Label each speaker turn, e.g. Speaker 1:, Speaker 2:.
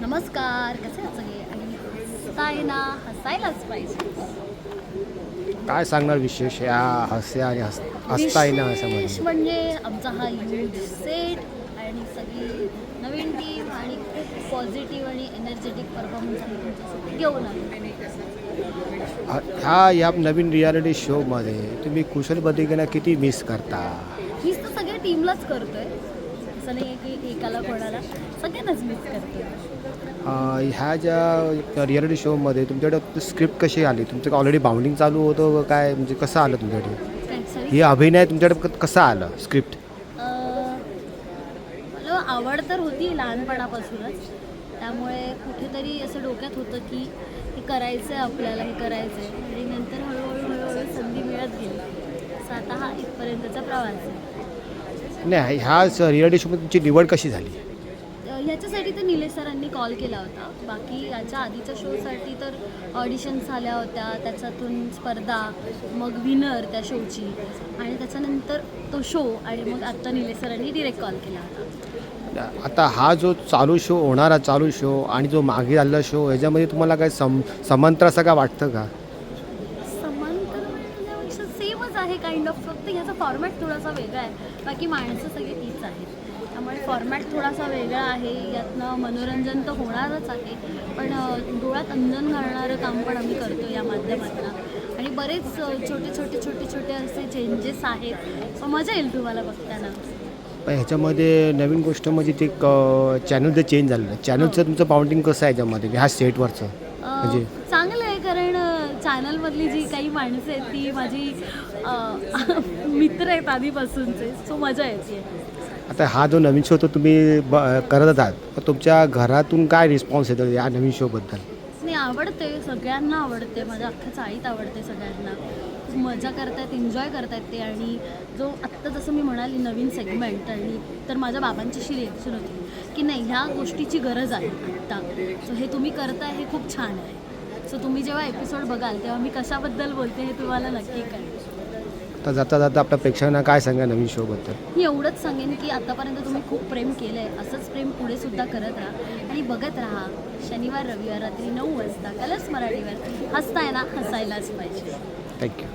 Speaker 1: नमस्कार कसे आहात सगळे? आणि हसताय ना हसायलाच पाहिजे.
Speaker 2: काय सांगणार विशेष या हास्य आणि हस हसताय ना
Speaker 1: विशेष
Speaker 2: असं
Speaker 1: म्हणजे आमचा हा यूज सेट आणि सगळी नवीन टीम आणि खूप पॉझिटिव्ह आणि एनर्जेटिक परफॉर्मन्स आम्ही तुमच्यासाठी घेऊन आलो.
Speaker 2: ह्या या नवीन रियालिटी शोमध्ये तुम्ही कुशल बद्रिकेना किती मिस करता?
Speaker 1: हीच तर सगळ्या टीमलाच करतोय. असं नाही आहे की एकाला कोणाला सगळ्यांनाच मिस करतोय.
Speaker 2: अं, ह्या ज्या रियालिटी शोमध्ये तुमच्याकडे स्क्रिप्ट कशी आली? तुमचं ऑलरेडी बाउंडिंग चालू होतं काय? म्हणजे कसं आलं तुमच्याकडे? ही अभिनय तुमच्याकडे कसा आलं स्क्रिप्ट
Speaker 1: मला आवड तर होती लहानपणापासूनच. त्यामुळे कुठेतरी असं डोक्यात होतं की हे करायचं आहे आपल्याला हे करायचं आहे आणि नंतर हळूहळू हळूहळू संधी मिळत गेली. असं आता हा इथपर्यंतचा प्रवास आहे.
Speaker 2: नाही ह्या रियालिटी शोमध्ये तुमची निवड कशी झाली?
Speaker 1: ह्याच्यासाठी तर निलेश सरांनी कॉल केला होता. बाकी याच्या आधीच्या शोसाठी तर ऑडिशन्स झाल्या होत्या त्याच्यातून स्पर्धा मग विनर त्या शोची आणि त्याच्यानंतर तो शो आणि मग आत्ता निलेश सरांनी डिरेक्ट कॉल केला होता.
Speaker 2: आता हा जो चालू शो होणारा चालू शो आणि जो मागे आलेला शो ह्याच्यामध्ये तुम्हाला काय सम समांतर असं काय वाटतं का?
Speaker 1: आहे काइंड ऑफ फक्त ह्याचा फॉर्मॅट थोडासा वेगळा आहे. बाकी माणसं सगळी तीच आहेत. त्यामुळे फॉर्मॅट थोडासा वेगळा आहे. यातनं मनोरंजन तर होणारच आहे. पण डोळ्यात अंजन घालणारं काम पण आम्ही करतो या माध्यमातून. आणि बरेच छोटे छोटे छोटे छोटे असे चेंजेस आहेत. सो मजा येईल तुम्हाला बघताना.
Speaker 2: पण ह्याच्यामध्ये नवीन गोष्ट म्हणजे ते चॅनल जे चेंज झालेलं चॅनलचं तुमचं बाउंडिंग कसं आहे याच्यामध्ये? ह्या सेटवरचं म्हणजे?
Speaker 1: चांगलं आहे कारण चॅनलमधली जी काही माणसं आहेत ती माझी मित्र आहेत आधीपासूनचे. सो मजा येते.
Speaker 2: आता हा जो नवीन शो तो तुम्ही ब करत आहात तुमच्या घरातून काय रिस्पॉन्स येतो या नवीन शोबद्दल
Speaker 1: नाही आवडते सगळ्यांना आवडते. माझ्या अख्ख्या चाळीत आवडते सगळ्यांना. खूप मजा करतायत एन्जॉय करतायत ते. आणि जो आत्ता जसं मी म्हणाली नवीन सेगमेंट आणि तर माझ्या बाबांची अशी रिॲक्शन होती की नाही ह्या गोष्टीची गरज आहे आत्ता. सो हे तुम्ही करताय हे खूप छान आहे. सो तुम्ही जेव्हा एपिसोड बघाल तेव्हा मी कशाबद्दल बोलते हे तुम्हाला नक्की कळेल.
Speaker 2: तर जाता जाता आपल्या प्रेक्षकांना काय सांगा नवीन शोबद्दल
Speaker 1: मी एवढंच सांगेन की आतापर्यंत तुम्ही खूप प्रेम केलं आहे असंच प्रेम पुढे सुद्धा करत राहा. आणि बघत राहा शनिवार रविवार रात्री नऊ वाजता कलर्स मराठीवर हसताय ना हसायलाच पाहिजे.
Speaker 2: थँक्यू